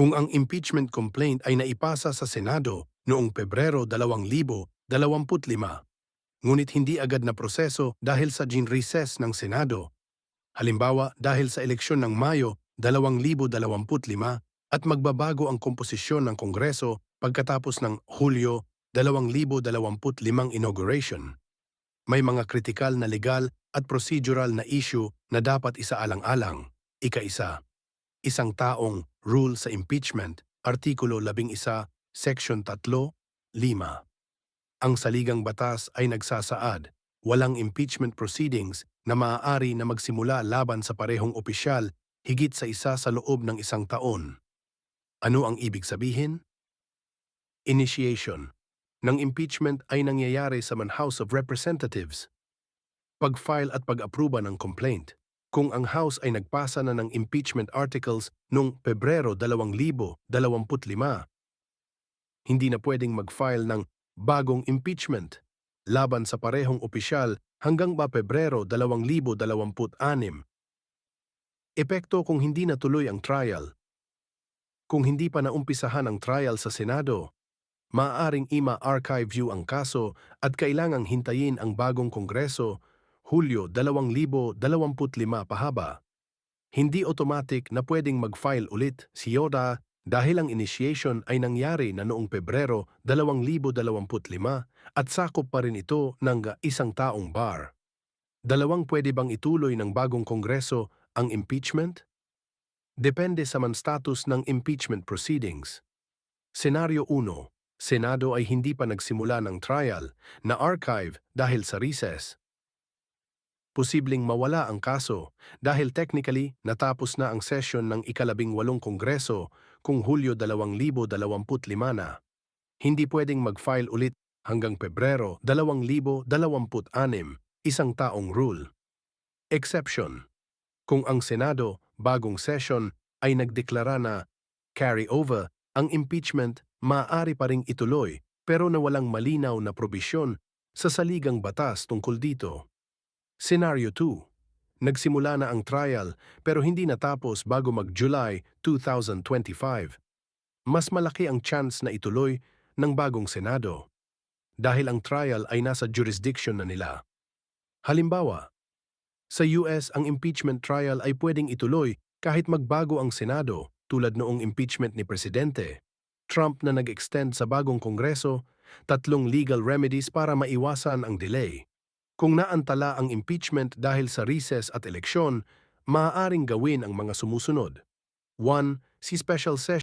Kung ang impeachment complaint ay naipasa sa Senado noong Pebrero 2025, ngunit hindi agad na proseso dahil sa gin recess ng Senado, halimbawa dahil sa eleksyon ng Mayo 2025 at magbabago ang komposisyon ng Kongreso pagkatapos ng Hulyo 2025 inauguration. May mga kritikal na legal at procedural na issue na dapat isaalang-alang. Ika-isa, isang taong rule sa impeachment, Artikulo 11, Section 3, 5. Ang saligang batas ay nagsasaad, walang impeachment proceedings na maaari na magsimula laban sa parehong opisyal higit sa isa sa loob ng isang taon. Ano ang ibig sabihin? Initiation ng impeachment ay nangyayari sa Man House of Representatives. Pag-file at pag-aproba ng complaint. Kung ang House ay nagpasa na ng impeachment articles noong Pebrero 2025, hindi na pwedeng mag-file ng bagong impeachment laban sa parehong opisyal hanggang ba Pebrero 2026. Epekto kung hindi natuloy ang trial. Kung hindi pa naumpisahan ang trial sa Senado, maaaring ima-archive view ang kaso at kailangang hintayin ang bagong Kongreso Hulyo 2025 pahaba. Hindi automatic na pwedeng mag-file ulit si Yoda dahil ang initiation ay nangyari na noong Pebrero 2025 at sakop pa rin ito ng isang taong bar. Dalawang pwede bang ituloy ng bagong Kongreso ang impeachment? Depende sa man status ng impeachment proceedings. Senaryo 1 Senado ay hindi pa nagsimula ng trial na archive dahil sa recess. Posibleng mawala ang kaso dahil technically natapos na ang session ng ikalabing walong kongreso kung Hulyo 2025 na. Hindi pwedeng mag-file ulit hanggang Pebrero 2026, isang taong rule. Exception. Kung ang Senado, bagong session, ay nagdeklara na carry over ang impeachment maaari pa ring ituloy pero na walang malinaw na probisyon sa saligang batas tungkol dito. Scenario 2. Nagsimula na ang trial pero hindi natapos bago mag-July 2025. Mas malaki ang chance na ituloy ng bagong Senado dahil ang trial ay nasa jurisdiction na nila. Halimbawa, sa US ang impeachment trial ay pwedeng ituloy kahit magbago ang Senado tulad noong impeachment ni Presidente. Trump na nag-extend sa bagong kongreso, tatlong legal remedies para maiwasan ang delay. Kung naantala ang impeachment dahil sa recess at eleksyon, maaaring gawin ang mga sumusunod. 1. Si special session